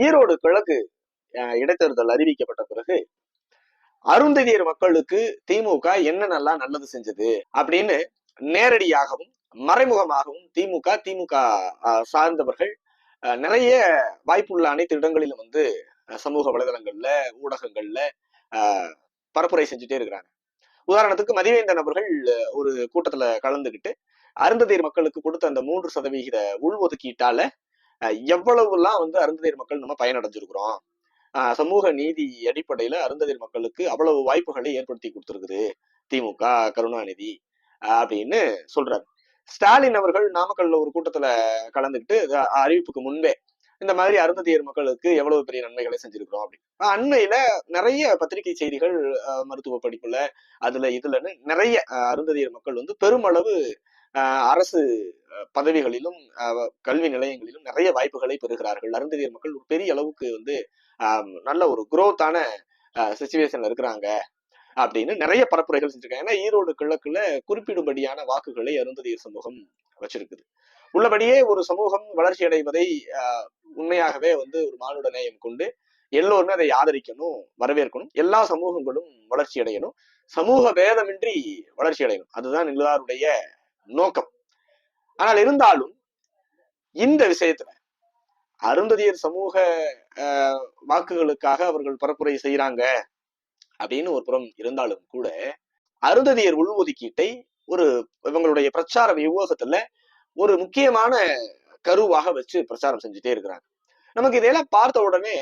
ஈரோடு கிழக்கு இடைத்தேர்தல் அறிவிக்கப்பட்ட பிறகு அருந்ததியர் மக்களுக்கு திமுக என்னென்னலாம் நல்லது செஞ்சது அப்படின்னு நேரடியாகவும் மறைமுகமாகவும் திமுக திமுக சார்ந்தவர்கள் அஹ், நிறைய வாய்ப்புள்ள அனைத்து இடங்களிலும் வந்து சமூக வலைதளங்கள்ல ஊடகங்கள்ல பரப்புரை செஞ்சுட்டே இருக்கிறாங்க. உதாரணத்துக்கு மதிவேந்தன் அவர்கள் ஒரு கூட்டத்துல கலந்துகிட்டு அருந்ததியர் மக்களுக்கு கொடுத்த அந்த மூன்று சதவிகித உள்ஒதுக்கீட்டால எவ்வளவுலாம் வந்து அருந்ததியர் மக்கள் நம்ம பயனடைஞ்சிருக்கிறோம்? சமூக நீதி அடிப்படையில அருந்ததியர் மக்களுக்கு அவ்வளவு வாய்ப்புகளை ஏற்படுத்தி கொடுத்துருக்குது. திமுக கருணாநிதி அப்படின்னு சொல்றாரு. ஸ்டாலின் அவர்கள் நாமக்கல்ல ஒரு கூட்டத்துல கலந்துக்கிட்டு அறிவிப்புக்கு முன்பே இந்த மாதிரி அருந்ததியர் மக்களுக்கு எவ்வளவு பெரிய நன்மைகளை செஞ்சிருக்கிறோம் அப்படின்னு. அண்மையில நிறைய பத்திரிகை செய்திகள் மருத்துவ படிப்புல அதுல இதுலன்னு நிறைய அருந்ததியர் மக்கள் வந்து பெருமளவு அரசு பதவிகளிலும் கல்வி நிலையங்களிலும் நிறைய வாய்ப்புகளை பெறுகிறார்கள். அருந்ததியர் மக்கள் ஒரு பெரிய அளவுக்கு வந்து நல்ல ஒரு குரோத்தான சுச்சுவேஷன்ல இருக்கிறாங்க அப்படின்னு நிறைய பரப்புரைகள் செஞ்சிருக்காங்க. ஏன்னா ஈரோடு கிழக்குல குறிப்பிடும்படியான வாக்குகளை அருந்ததியர் சமூகம் வச்சிருக்குது. உள்ளபடியே ஒரு சமூகம் வளர்ச்சி அடைவதை உண்மையாகவே வந்து ஒரு மானுட நேயம் கொண்டு எல்லோருமே அதை ஆதரிக்கணும் வரவேற்கணும். எல்லா சமூகங்களும் வளர்ச்சி அடையணும். சமூக பேதமின்றி வளர்ச்சி அடையணும். அதுதான் எல்லாருடைய நோக்கம். ஆனால் இருந்தாலும் இந்த விஷயத்துல அருந்ததியர் சமூக ஆஹ், வாக்குகளுக்காக அவர்கள் பரப்புரை செய்யறாங்க அப்படின்னு ஒரு புறம் இருந்தாலும் கூட அருந்ததியர் உள்ஒதுக்கீட்டை ஒரு இவங்களுடைய பிரச்சார வியூகத்துல ஒரு முக்கியமான கருவாக வச்சு பிரச்சாரம் செஞ்சுட்டே இருக்கிறாங்க. நமக்கு இதையெல்லாம் பார்த்த உடனே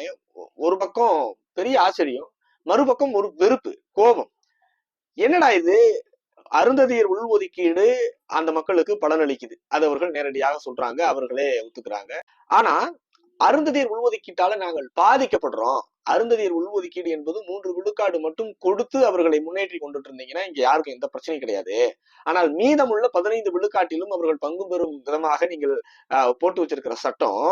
ஒரு பக்கம் பெரிய ஆச்சரியம் மறுபக்கம் ஒரு வெறுப்பு கோபம். என்னடா இது? அருந்ததியர் உள்ஒதுக்கீடு அந்த மக்களுக்கு பலனளிக்குது. அது அவர்கள் நேரடியாக சொல்றாங்க அவர்களே ஒத்துக்கிறாங்க. ஆனா அருந்ததியர் உள்ஒதுக்கீட்டால நாங்கள் பாதிக்கப்படுறோம். அருந்ததியர் உள்ஒதுக்கீடு என்பது மூன்று விழுக்காடு மட்டும் கொடுத்து அவர்களை முன்னேற்றி கொண்டுட்டு இருந்தீங்கன்னா இங்க யாருக்கும் எந்த பிரச்சனையும் கிடையாது. ஆனால் மீதமுள்ள பதினைந்து விழுக்காட்டிலும் அவர்கள் பங்கு பெறும் விதமாக நீங்கள் போட்டு வச்சிருக்கிற சட்டம்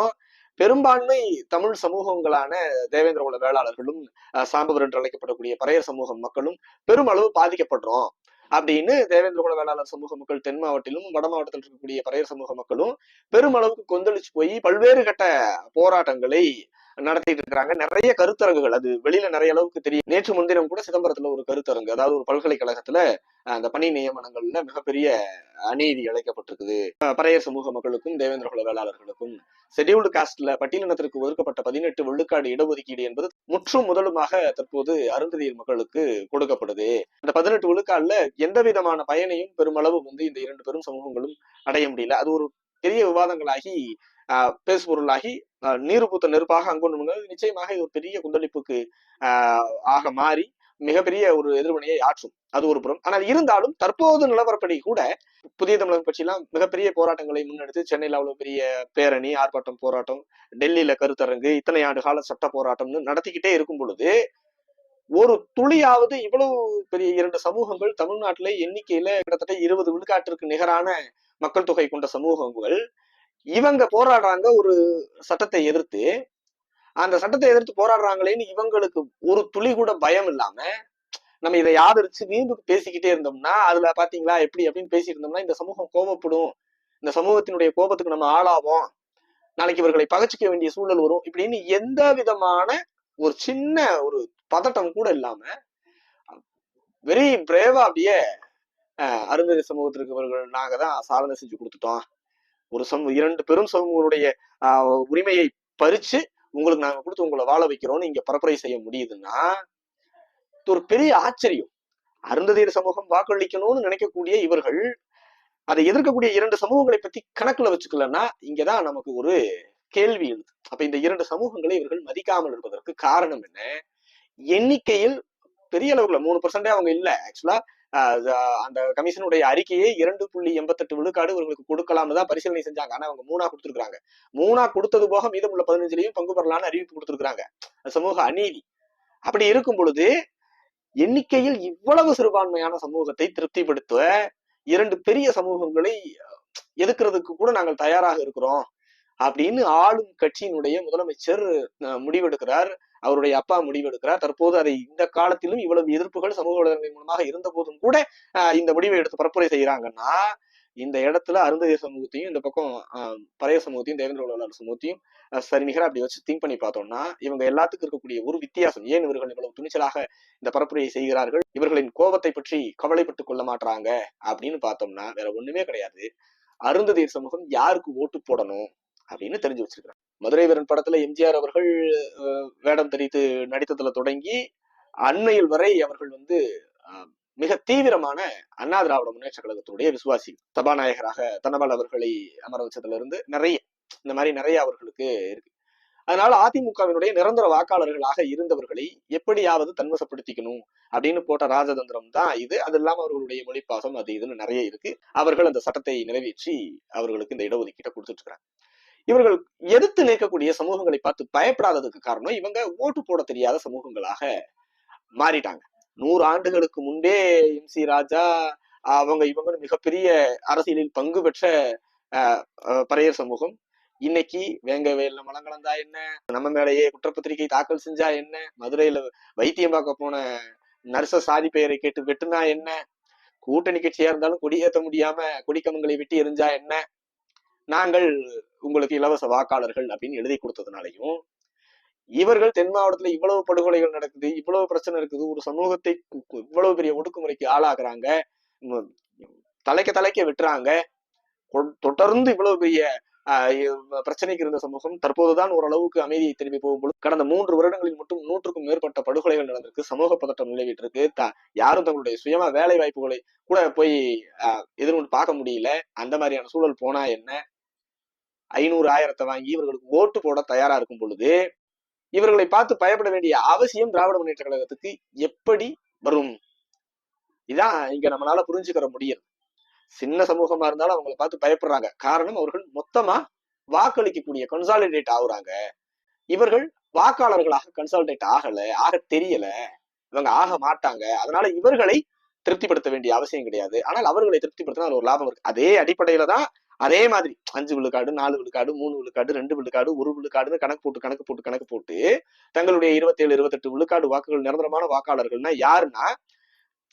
பெரும்பான்மை தமிழ் சமூகங்களான தேவேந்திர குல வேளாளர்களும் ஆஹ், சாம்பவர் என்று அழைக்கப்படக்கூடிய பறையர் சமூக மக்களும் பெருமளவு பாதிக்கப்படுறோம். அப்படின்னு தேவேந்திர குல வேளாளர் சமூக மக்கள் தென் மாவட்டத்திலும் வட மாவட்டத்தில் இருக்கக்கூடிய பறையர் சமூக மக்களும் பெருமளவுக்கு கொந்தளிச்சு போய் பல்வேறு கட்ட போராட்டங்களை நடத்திட்டு இருக்கிறாங்க. நிறைய கருத்தரங்குகள். அது வெளியில நிறைய அளவுக்கு தெரியும். நேற்று முன்தினம் கூட சிதம்பரத்துல ஒரு கருத்தரங்கு. அதாவது ஒரு பல்கலைக்கழகத்துல அந்த பணி நியமனங்கள்ல மிகப்பெரிய அநீதி இழைக்கப்பட்டிருக்குது அஹ், பறையர் சமூக மக்களுக்கும் தேவேந்திர குல வேளாளர்களுக்கும் ஷெட்யூல்டு காஸ்ட்ல பட்டியலினத்திற்கு ஒதுக்கப்பட்ட பதினெட்டு விழுக்காடு இடஒதுக்கீடு என்பது முற்றும் முதலுமாக தற்போது அருந்ததியர் மக்களுக்கு கொடுக்கப்படுது. அந்த பதினெட்டு விழுக்காடுல எந்த விதமான பயனையும் பெருமளவு வந்து இந்த இரண்டு பெரும் சமூகங்களும் அடைய முடியல. அது ஒரு பெரிய விவாதங்களாகி பேசுபொருளாகி நீர் பூத்த நெருப்பாக அங்கொண்டு நிச்சயமாக இது ஒரு பெரிய குந்தளிப்புக்கு ஆஹ், ஆக மாறி மிகப்பெரிய ஒரு எதிர்வினையை ஆற்றும். அது ஒரு புறம். ஆனால் இருந்தாலும் தற்போது நிலவரப்படி கூட புதிய தமிழகம் கட்சியெல்லாம் மிகப்பெரிய போராட்டங்களை முன்னெடுத்து சென்னையில் அவ்வளவு பெரிய பேரணி ஆர்ப்பாட்டம் போராட்டம் டெல்லியில கருத்தரங்கு இத்தனை ஆண்டு கால சட்ட போராட்டம்னு நடத்திக்கிட்டே இருக்கும் பொழுது ஒரு துளியாவது இவ்வளவு பெரிய இரண்டு சமூகங்கள் தமிழ்நாட்டில எண்ணிக்கையில கிட்டத்தட்ட இருபது விழுக்காட்டிற்கு நிகரான மக்கள் தொகை கொண்ட சமூகங்கள் இவங்க போராடுறாங்க ஒரு சட்டத்தை எதிர்த்து. அந்த சட்டத்தை எதிர்த்து போராடுறாங்களேன்னு இவங்களுக்கு ஒரு துளி கூட பயம் இல்லாம நம்ம இதை ஆதரிச்சு வீம்புக்கு பேசிக்கிட்டே இருந்தோம்னா அதுல பாத்தீங்களா எப்படி அப்படின்னு பேசிட்டு இருந்தோம்னா இந்த சமூகம் கோபப்படும். இந்த சமூகத்தினுடைய கோபத்துக்கு நம்ம ஆளாவோம். நாளைக்கு இவர்களை பகச்சிக்க வேண்டிய சூழல் வரும். இப்படின்னு எந்த விதமான ஒரு சின்ன ஒரு பதட்டம் கூட இல்லாம வெரி பிரேவா அப்படியே அஹ், அருந்ததி சமூகத்திற்கு இவர்கள் நாங்க தான் சாதனை செஞ்சு கொடுத்துட்டோம். ஒரு சமூக இரண்டு பெரும் சமூகங்களுடைய ஆஹ், உரிமையை பறிச்சு உங்களுக்கு நாங்க கொடுத்து உங்களை வாழ வைக்கிறோம்னு இங்க பரப்புரை செய்ய முடியுதுன்னா ஒரு பெரிய ஆச்சரியம். அருந்ததியர் சமூகம் வாக்களிக்கணும்னு நினைக்கக்கூடிய இவர்கள் அதை எதிர்க்கக்கூடிய இரண்டு சமூகங்களை பத்தி கணக்குல வச்சுக்கலன்னா இங்கதான் நமக்கு ஒரு கேள்வி எழுது. அப்ப இந்த இரண்டு சமூகங்களை இவர்கள் மதிக்காமல் இருப்பதற்கு காரணம் என்ன? எண்ணிக்கையில் பெரிய அளவுல மூணு பர்சன்டே அவங்க இல்ல ஆக்சுவலா அந்த கமிஷனுடைய அறிக்கையை இரண்டு புள்ளி எண்பத்தெட்டு விழுக்காடு இவர்களுக்கு கொடுக்கலாம்னு தான் பரிசீலனை செஞ்சாங்க. ஆனா அவங்க மூணா கொடுத்துருக்காங்க மூணா கொடுத்தது போக மீதமுள்ள பதினஞ்சுலயும் பங்கு பெறலாம்னு அறிவிப்பு கொடுத்துருக்காங்க சமூக அநீதி. அப்படி இருக்கும் பொழுது எண்ணிக்கையில் இவ்வளவு சிறுபான்மையான சமூகத்தை திருப்திப்படுத்த இரண்டு பெரிய சமூகங்களை எதுக்குறதுக்கு கூட நாங்கள் தயாராக இருக்கிறோம் அப்படின்னு ஆளும் கட்சியினுடைய முதலமைச்சர் முடிவெடுக்கிறார். அவருடைய அப்பா முடிவெடுக்கிறார். தற்போது அதை இந்த காலத்திலும் இவ்வளவு எதிர்ப்புகள் சமூக வலைதளங்கள் மூலமாக இருந்த போதும் கூட இந்த முடிவை எடுத்து பரப்புரை செய்யறாங்கன்னா இந்த இடத்துல அருந்ததிய சமூகத்தையும் இந்த பக்கம் ஆஹ், பழைய சமூகத்தையும் தேவேந்திர உலகர் சமூகத்தையும் அஹ், சரிநிகரா அப்படி வச்சு திங்க் பண்ணி பார்த்தோம்னா இவங்க எல்லாத்துக்கும் இருக்கக்கூடிய ஒரு வித்தியாசம் ஏன் இவர்கள் இவ்வளவு துணிச்சலாக இந்த பரப்புரையை செய்கிறார்கள்? இவர்களின் கோபத்தை பற்றி கவலைப்பட்டுக் கொள்ள மாட்டாங்க அப்படின்னு பார்த்தோம்னா வேற ஒண்ணுமே கிடையாது. அருந்ததியர் சமூகம் யாருக்கு ஓட்டு போடணும்? அப்படின்னு தெரிஞ்சு வச்சிருக்கிறாங்க. மதுரை வீரன் படத்துல எம்ஜிஆர் அவர்கள் வேடம் தெரித்து நடித்ததுல தொடங்கி அண்மையில் வரை அவர்கள் வந்து மிக தீவிரமான அண்ணா திராவிட முன்னேற்ற கழகத்தினுடைய விசுவாசி சபாநாயகராக தனபால் அவர்களை அமர வச்சதுல இருந்து நிறைய இந்த மாதிரி நிறைய அவர்களுக்கு இருக்கு. அதனால அதிமுகவினுடைய நிரந்தர வாக்காளர்களாக இருந்தவர்களை எப்படியாவது தன்வசப்படுத்திக்கணும் அப்படின்னு போட்ட ராஜதந்திரம் தான் இது. அது இல்லாம அவர்களுடைய மொழிப்பாசம் அது இதுன்னு நிறைய இருக்கு. அவர்கள் அந்த சட்டத்தை நிறைவேற்றி அவர்களுக்கு இந்த இடஒதுக்கீட்டை கொடுத்துட்டு இருக்கிறாங்க. இவர்கள் எதிர்த்து நிற்கக்கூடிய சமூகங்களை பார்த்து பயப்படாததுக்கு காரணம் இவங்க ஓட்டு போட தெரியாத சமூகங்களாக மாறிட்டாங்க. நூறு ஆண்டுகளுக்கு முன்பே எம் சி ராஜா அவங்க இவங்க மிகப்பெரிய அரசியலில் பங்கு பெற்ற அஹ், பறையர் சமூகம். இன்னைக்கு வேங்க மலம் கலந்தா என்ன? நம்ம மேலேயே குற்றப்பத்திரிகை தாக்கல் செஞ்சா என்ன? மதுரையில வைத்தியம் பார்க்க போன நர்ச சாதி பெயரை கேட்டு வெட்டுனா என்ன? கூட்டணி கட்சியா இருந்தாலும் கொடியேற்ற முடியாம கொடிக்கமங்களை வெட்டி எரிஞ்சா என்ன? நாங்கள் உங்களுக்கு இலவச வாக்காளர்கள் அப்படின்னு எழுதி கொடுத்ததுனாலையும் இவர்கள் தென் மாவட்டத்துல இவ்வளவு படுகொலைகள் நடக்குது இவ்வளவு பிரச்சனை இருக்குது ஒரு சமூகத்தை இவ்வளவு பெரிய ஒடுக்குமுறைக்கு ஆளாக்குறாங்க தலைக்க தலைக்க வெட்டுறாங்க கொ- தொடர்ந்து இவ்வளவு பெரிய பிரச்சனைக்கு இருந்த சமூகம் தற்போதுதான் ஓரளவுக்கு அமைதியை திரும்பி போகும்போது கடந்த மூன்று வருடங்களில் மட்டும் நூற்றுக்கும் மேற்பட்ட படுகொலைகள் நடந்திருக்கு சமூக பதட்டம் நிலவிட்டு த யாரும் தங்களுடைய சுயமா வேலை வாய்ப்புகளை கூட போய் ஆஹ், எதிர்கொண்டு பார்க்க முடியல அந்த மாதிரியான சூழல் போனா என்ன ஐநூறு ஆயிரத்தை வாங்கி இவர்களுக்கு ஓட்டு போட தயாரா இருக்கும் பொழுது இவர்களை பார்த்து பயப்பட வேண்டிய அவசியம் திராவிட முன்னேற்ற கழகத்துக்கு எப்படி வரும்? இதான் இங்க நம்மளால புரிஞ்சுக்கிற முடியும். சின்ன சமூகமா இருந்தாலும் அவங்களை பார்த்து பயப்படுறாங்க. காரணம் அவர்கள் மொத்தமா வாக்களிக்கக்கூடிய கன்சாலிடேட் ஆகுறாங்க. இவர்கள் வாக்காளர்களாக கன்சாலிடேட் ஆகல ஆக தெரியல. இவங்க ஆக மாட்டாங்க. அதனால இவர்களை திருப்திப்படுத்த வேண்டிய அவசியம் கிடையாது. ஆனால் அவர்களை திருப்திப்படுத்தினா ஒரு லாபம் இருக்கு. அதே அடிப்படையில தான் அதே மாதிரி அஞ்சு விழுக்காடு நாலு விழுக்காடு மூணு விழுக்காடு ரெண்டு விழுக்காடு ஒரு விழுக்காடுன்னு கணக்கு போட்டு கணக்கு போட்டு கணக்கு போட்டு தங்களுடைய இருபத்தேழு இருபத்தெட்டு விழுக்காடு வாக்குகள் நிரந்தரமான வாக்காளர்கள்னா யாருன்னா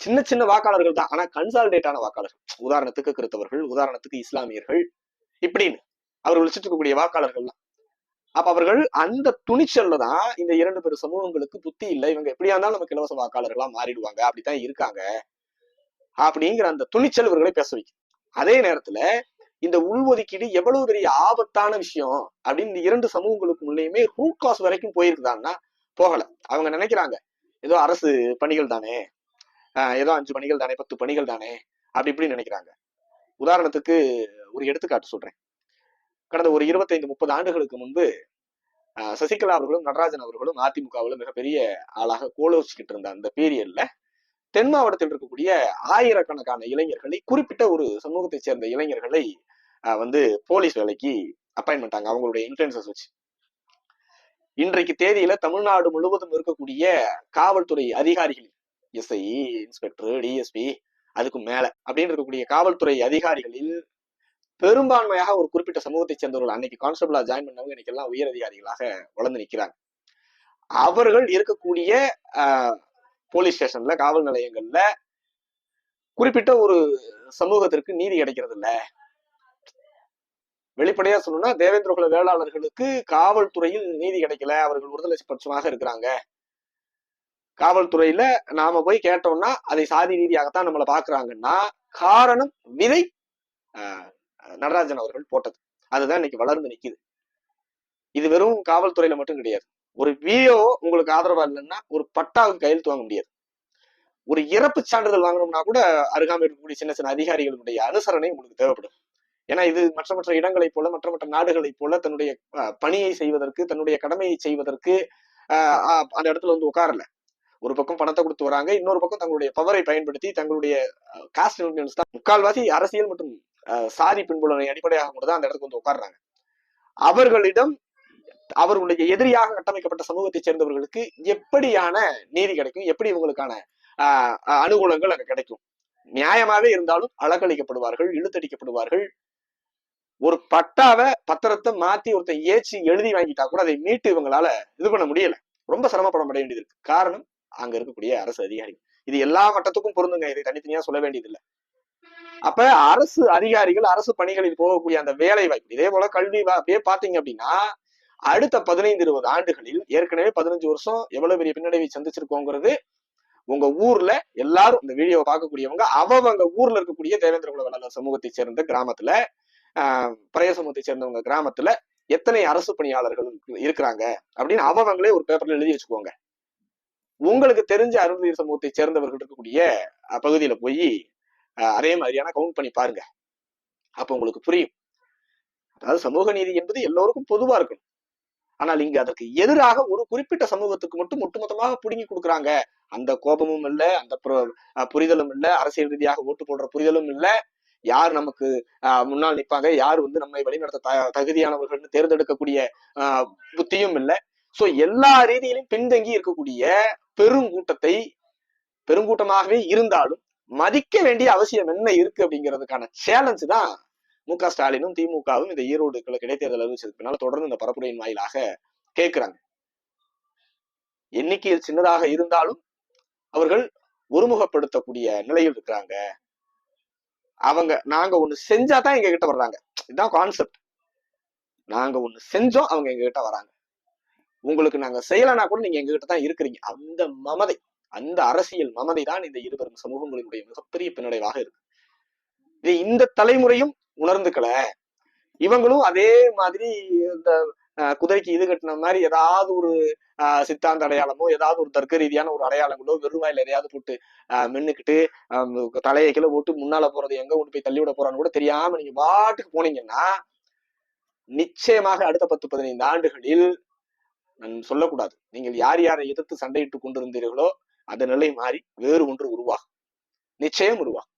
சின்ன சின்ன வாக்காளர்கள் தான். ஆனா கன்சாலிடேட்டான வாக்காளர்கள். உதாரணத்துக்கு கிறித்தவர்கள் உதாரணத்துக்கு இஸ்லாமியர்கள் இப்படின்னு அவர்கள் வச்சுட்டு இருக்கக்கூடிய வாக்காளர்கள்லாம். அப்ப அவர்கள் அந்த துணிச்சல்ல தான் இந்த இரண்டு பேர் சமூகங்களுக்கு புத்தி இல்லை. இவங்க எப்படியா இருந்தாலும் நமக்கு இலவச வாக்காளர்களா மாறிடுவாங்க. அப்படித்தான் இருக்காங்க. அப்படிங்கிற அந்த துணிச்சல் இவர்களை பேச வைக்கும். அதே நேரத்துல இந்த உள்ஒதுக்கீடு எவ்வளவு பெரிய ஆபத்தான விஷயம் அப்படின்னு இந்த இரண்டு சமூகங்களுக்கு முன்னையுமே ரூட் காஸ் வரைக்கும் போயிருக்குதான்னா போகல. அவங்க நினைக்கிறாங்க ஏதோ அரசு பணிகள் தானே ஏதோ அஞ்சு பணிகள் தானே பத்து பணிகள் தானே அப்படி இப்படின்னு நினைக்கிறாங்க. உதாரணத்துக்கு ஒரு எடுத்துக்காட்டு சொல்றேன். கடந்த ஒரு இருபத்தைந்து முப்பது ஆண்டுகளுக்கு முன்பு ஆஹ் சசிகலா அவர்களும் நடராஜன் அவர்களும் அதிமுகவில் மிகப்பெரிய ஆளாக கோலோச்சிக்கிட்டு இருந்த அந்த பீரியட்ல தென் மாவட்டத்தில் இருக்கக்கூடிய ஆயிரக்கணக்கான இளைஞர்களை குறிப்பிட்ட ஒரு சமூகத்தை சேர்ந்த இளைஞர்களை வந்து போலீஸ் வேலைக்கு அப்பாயின் பண்ணிட்டாங்க அவங்களுடைய இன்ஃபுளுசஸ் வச்சு. இன்றைக்கு தேதியில தமிழ்நாடு முழுவதும் இருக்கக்கூடிய காவல்துறை அதிகாரிகள் எஸ்ஐ இன்ஸ்பெக்டர் டிஎஸ்பி அதுக்கு மேல அப்படின்னு இருக்கக்கூடிய காவல்துறை அதிகாரிகளில் பெரும்பான்மையாக ஒரு குறிப்பிட்ட சமூகத்தை சேர்ந்தவர்கள் அன்னைக்கு கான்ஸ்டபிளா ஜாயின் பண்ணவங்க இன்னைக்கு எல்லாம் உயர் அதிகாரிகளாக வளர்ந்து நிற்கிறாங்க. அவர்கள் இருக்கக்கூடிய ஆஹ், போலீஸ் ஸ்டேஷன்ல காவல் நிலையங்கள்ல குறிப்பிட்ட ஒரு சமூகத்திற்கு நீதி கிடைக்கிறது இல்லை வெளிப்படையா சொல்லணும்னா தேவேந்திர குல வேளாளர்களுக்கு காவல்துறையில் நீதி கிடைக்கல. அவர்கள் விடுதலை பட்சமாக இருக்கிறாங்க. காவல்துறையில நாம போய் கேட்டோம்னா அதை சாதி ரீதியாகத்தான் நம்மளை பாக்குறாங்கன்னா காரணம் விதை நடராஜன் அவர்கள் போட்டது. அதுதான் இன்னைக்கு வளர்ந்து நிக்குது. இது வெறும் காவல்துறையில மட்டும் கிடையாது. ஒரு விஓ உங்களுக்கு ஆதரவா இல்லைன்னா ஒரு பட்டாவுக்கு கையெழுத்து வாங்க முடியாது. ஒரு இறப்பு சான்றிதழ் வாங்கணும்னா கூட அருகாமை இருக்கக்கூடிய சின்ன சின்ன அதிகாரிகளுடைய அனுசரணை உங்களுக்கு தேவைப்படும். ஏன்னா இது மற்ற மற்ற இடங்களைப் போல மற்ற மற்ற நாடுகளைப் போல தன்னுடைய பணியை செய்வதற்கு தன்னுடைய கடமையை செய்வதற்கு அந்த இடத்துல வந்து உட்காரல. ஒரு பக்கம் பணத்தை கொடுத்து வராங்க இன்னொரு பக்கம் தங்களுடைய பவரை பயன்படுத்தி தங்களுடைய காஸ்ட் யூனியன்ஸ் தான். முக்கால்வாசி அரசியல் மற்றும் சாதி பின்புலனை அடிப்படையாக கொண்டு தான் அந்த இடத்துக்கு வந்து உட்கார்றாங்க. அவர்களிடம் அவர்களுடைய எதிரியாக கட்டமைக்கப்பட்ட சமூகத்தை சேர்ந்தவர்களுக்கு எப்படியான நீதி கிடைக்கும்? எப்படி இவங்களுக்கான ஆஹ் அனுகூலங்கள் அங்க கிடைக்கும்? நியாயமாவே இருந்தாலும் அலக்களிக்கப்படுவார்கள் இழுத்தடிக்கப்படுவார்கள் ஒரு பட்டாவை பத்திரத்தை மாத்தி ஒருத்தன் ஏச்சி எழுதி வாங்கிட்டா கூட அதை மீட்டு இவங்களால இது பண்ண முடியல. ரொம்ப சிரமப்பட வேண்டியது இருக்கு. காரணம் அங்க இருக்கக்கூடிய அரசு அதிகாரிகள். இது எல்லா மட்டத்துக்கும் பொருந்துங்க. இதை தனித்தனியா சொல்ல வேண்டியதில்லை. அப்ப அரசு அதிகாரிகள் அரசு பணிகளில் போகக்கூடிய அந்த வேலை வாய்ப்பு இதே போல கல்வி அப்படியே பாத்தீங்க அப்படின்னா அடுத்த பதினைந்து இருபது ஆண்டுகளில் ஏற்கனவே பதினஞ்சு வருஷம் எவ்வளவு பெரிய பின்னடைவை சந்திச்சிருக்கோங்கிறது உங்க ஊர்ல எல்லாரும் இந்த வீடியோவை பார்க்கக்கூடியவங்க அவங்க ஊர்ல இருக்கக்கூடிய தேவேந்திர குல சமூகத்தை சேர்ந்த கிராமத்துல பழைய சமூகத்தை சேர்ந்தவங்க கிராமத்துல எத்தனை அரசு பணியாளர்கள் இருக்கிறாங்க அப்படின்னு அவங்களே ஒரு பேப்பர்ல எழுதி வச்சுக்கோங்க உங்களுக்கு தெரிஞ்ச அருந்ததி சமூகத்தை சேர்ந்தவர்கள் இருக்கக்கூடிய பகுதியில போய் அதே மாதிரியான கவுண்ட் பண்ணி பாருங்க. அப்ப உங்களுக்கு புரியும். அதாவது சமூக நீதி என்பது எல்லோருக்கும் பொதுவா இருக்கணும். ஆனால் இங்கு அதற்கு எதிராக ஒரு குறிப்பிட்ட சமூகத்துக்கு மட்டும் ஒட்டுமொத்தமாக புடுங்கி கொடுக்குறாங்க. அந்த கோபமும் இல்ல அந்த புர- அஹ், புரிதலும் இல்ல அரசியல் ரீதியாக ஓட்டு போடுற புரிதலும் இல்ல யார் நமக்கு முன்னால் நிற்பாங்க? யார் வந்து நம்மை வழிநடத்த த- தகுதியானவர்கள்னு தேர்ந்தெடுக்கக்கூடிய புத்தியும் இல்லை. சோ எல்லா ரீதியிலும் பின்தங்கி இருக்கக்கூடிய பெருங்கூட்டத்தை பெருங்கூட்டமாகவே இருந்தாலும் மதிக்க வேண்டிய அவசியம் என்ன இருக்கு அப்படிங்கிறதுக்கான சேலஞ்ச் தான் மு க ஸ்டாலினும் திமுகவும் இந்த ஈரோடு இடைத்தேர்தல் அறிவிச்சதுக்கு தொடர்ந்து இந்த பரப்புரையின் வாயிலாக கேட்கிறாங்க. எண்ணிக்கையில் சின்னதாக இருந்தாலும் அவர்கள் ஒருமுகப்படுத்தக்கூடிய நிலையில் இருக்கிறாங்க. அவங்க நாங்க ஒண்ணு செஞ்சா தான் எங்க கிட்ட வர்றாங்க. இதுதான் கான்செப்ட் நாங்க ஒண்ணு செஞ்சோம் அவங்க எங்க கிட்ட வராங்க. உங்களுக்கு நாங்க செய்யலைன்னா கூட நீங்க எங்க கிட்ட தான் இருக்கிறீங்க. அந்த மமதை அந்த அரசியல் மமதை தான் இந்த இருவரும் சமூகங்களினுடைய மிகப்பெரிய பின்னடைவாக இருக்கு. இது இந்த தலைமுறையும் உணர்ந்துக்கல. இவங்களும் அதே மாதிரி இந்த குதிரைக்கு இது கட்டின மாதிரி ஏதாவது ஒரு அஹ், சித்தாந்த அடையாளமோ ஏதாவது ஒரு தர்க்க ரீதியான ஒரு அடையாளங்களோ வெறுவாயில எதையாவது போட்டு அஹ், தலையை கீழே போட்டு முன்னால போறது எங்க கொண்டு போய் தள்ளி விட போறான்னு கூட தெரியாம நீங்க பாட்டுக்கு போனீங்கன்னா நிச்சயமாக அடுத்த பத்து பதினைந்து ஆண்டுகளில் நான் சொல்லக்கூடாது. நீங்கள் யார் யாரை எதிர்த்து சண்டையிட்டு கொண்டிருந்தீர்களோ அந்த நிலை மாறி வேறு ஒன்று உருவாகும். நிச்சயம் உருவாகும்.